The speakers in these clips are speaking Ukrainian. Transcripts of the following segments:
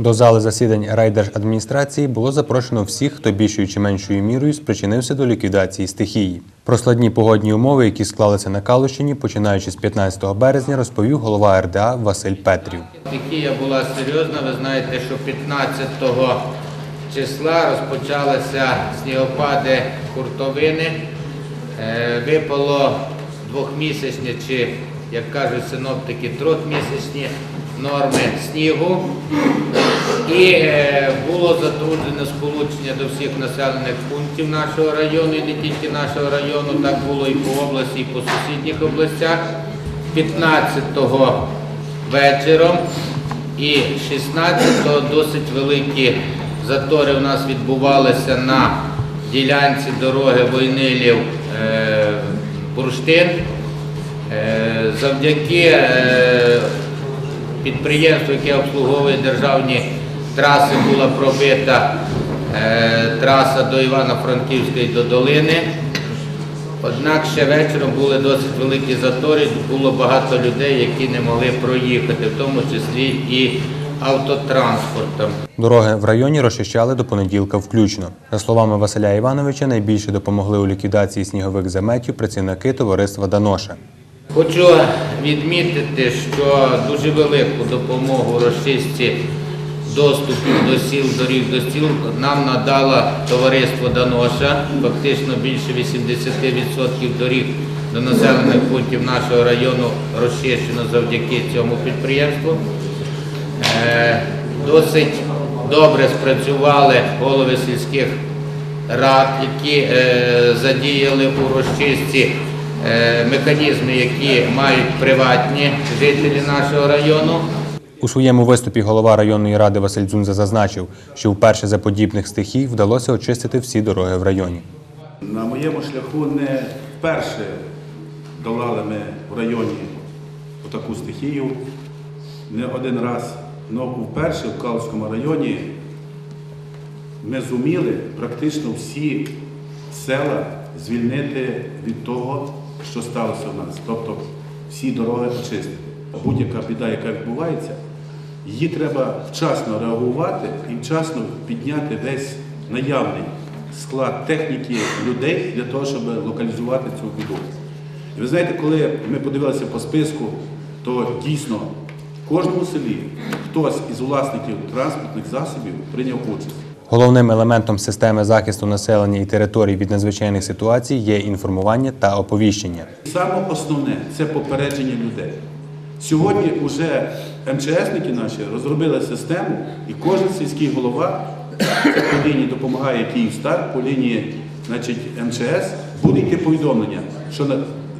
До зали засідань райдержадміністрації було запрошено всіх, хто більшою чи меншою мірою спричинився до ліквідації стихії. Про складні погодні умови, які склалися на Калущині, починаючи з 15 березня, розповів голова РДА Василь Петрів. Стихія була серйозна. Ви знаєте, що 15 числа розпочалися снігопади хуртовини. Е, Випало двохмісячні чи, як кажуть синоптики, трьохмісячні норми снігу. І е, було затруднено сполучення до всіх населених пунктів нашого району, і не тільки нашого району, так було і по області, і по сусідніх областях. 15-го вечором і 16-го досить великі затори у нас відбувалися на ділянці дороги Войнилів е, Бурштин. Е, Завдяки підприємству, яке обслуговує державні траси, була пробита е, траса до Івано-Франківської до Долини. Однак ще вечором були досить великі затори, було багато людей, які не могли проїхати, в тому числі і автотранспортом. Дороги в районі розчищали до понеділка включно. За словами Василя Івановича, найбільше допомогли у ліквідації снігових заметів працівники товариства Даноша. Хочу відмітити, що дуже велику допомогу розчистці доступів до сіл, доріг до сіл нам надало товариство Даноша. Фактично більше 80% доріг до населених пунктів нашого району розчищено завдяки цьому підприємству. Е, Досить добре спрацювали голови сільських рад, які е, задіяли у розчистці механізми, які мають приватні жителі нашого району. У своєму виступі голова районної ради Василь Дзунза зазначив, що вперше за подібних стихій вдалося очистити всі дороги в районі. На моєму шляху не вперше долали ми в районі таку стихію, не один раз. але вперше в Калузькому районі ми зуміли практично всі села звільнити від того, що сталося в нас. Тобто всі дороги очистити. Будь-яка біда, яка відбувається, її треба вчасно реагувати і вчасно підняти весь наявний склад техніки людей для того, щоб локалізувати цю біду. І ви знаєте, коли ми подивилися по списку, то дійсно в кожному селі хтось із власників транспортних засобів прийняв участь. Головним елементом системи захисту населення і територій від надзвичайних ситуацій є інформування та оповіщення. Саме основне це попередження людей. Сьогодні вже МЧСники наші розробили систему, і кожен сільський голова по лінії допомагає Київстар, по лінії значить, МЧС буде йти повідомлення, що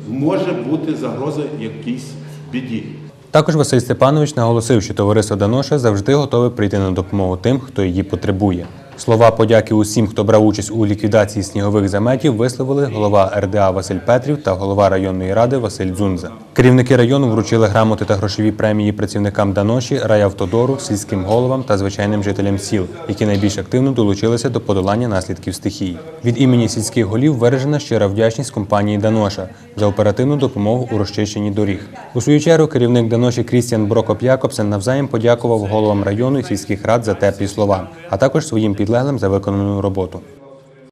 може бути загроза якійсь біді. Також Василь Степанович наголосив, що товариство Даноша завжди готове прийти на допомогу тим, хто її потребує. Слова подяки усім, хто брав участь у ліквідації снігових заметів, висловили голова РДА Василь Петрів та голова районної ради Василь Дзунза. Керівники району вручили грамоти та грошові премії працівникам Даноші, райавтодору, сільським головам та звичайним жителям сіл, які найбільш активно долучилися до подолання наслідків стихії. Від імені сільських голів виражена щира вдячність компанії Даноша за оперативну допомогу у розчищенні доріг. У свою чергу керівник Даноші Крістіан Брокоп Якобсен навзаєм подякував головам району і сільських рад за теплі слова, а також своїм підлеглим за виконану роботу.